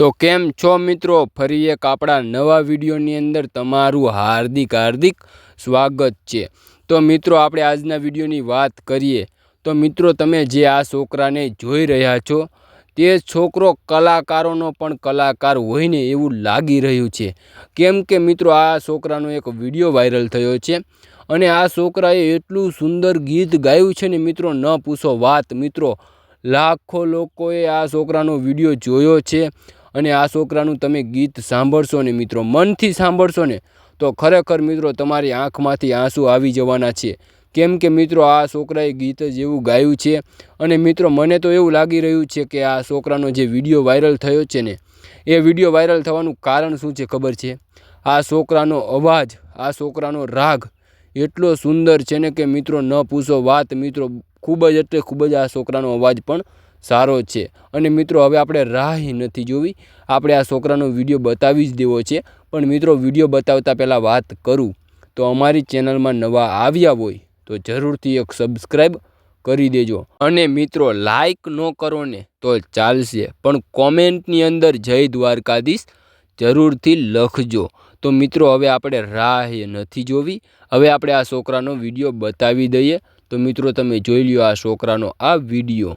તો કેમ છો મિત્રો? ફરી એક આપણા નવા વિડીયોની અંદર તમારું હાર્દિક હાર્દિક સ્વાગત છે. તો મિત્રો, આપણે આજના વિડીયોની વાત કરીએ. તો મિત્રો, તમે જે આ છોકરાને જોઈ રહ્યા છો, તે છોકરો કલાકારોનો પણ કલાકાર હોય ને એવું લાગી રહ્યું છે. કેમ કે મિત્રો, આ છોકરાનો એક વીડિયો વાયરલ થયો છે અને આ છોકરાએ એટલું સુંદર ગીત ગાયું છે ને મિત્રો, ન પૂછો વાત. મિત્રો, લાખો લોકોએ આ છોકરાનો વીડિયો જોયો છે. અને આ છોકરાનું તમે ગીત સાંભળશો ને મિત્રો, મનથી સાંભળશો ને, તો ખરેખર મિત્રો તમારી આંખમાંથી આંસુ આવી જવાના છે. કેમ કે મિત્રો આ છોકરાએ ગીત જ એવું ગાયું છે અને મિત્રો મને તો એવું લાગી રહ્યું છે કે આ છોકરાનો જે વીડિયો વાયરલ થયો છે ને, એ વીડિયો વાયરલ થવાનું કારણ શું છે ખબર છે? આ છોકરાનો અવાજ, આ છોકરાનો રાગ એટલો સુંદર છે ને કે મિત્રો ન પૂછો વાત, મિત્રો ખૂબ જ એટલે ખૂબ જ આ છોકરાનો અવાજ પણ સારો છે. અને મિત્રો, હવે આપણે રાહ નથી જોવી. આપણે આ છોકરાનો વીડિયો બતાવી જ દેવો છે. પણ મિત્રો, વીડિયો બતાવતા પહેલાં વાત કરું. તો અમારી ચેનલમાં નવા આવ્યા હોય, તો જરૂરથી એક સબસ્ક્રાઈબ કરી દેજો. અને મિત્રો લાઈક ન કરો ને, તો ચાલશે. પણ કોમેન્ટની અંદર જય દ્વારકાધીશ જરૂરથી લખજો. તો મિત્રો, હવે આપણે રાહ નથી જોવી. હવે આપણે આ છોકરાનો વીડિયો બતાવી દઈએ. તો મિત્રો, તમે જોઈ લ્યો આ છોકરાનો આ વીડિયો.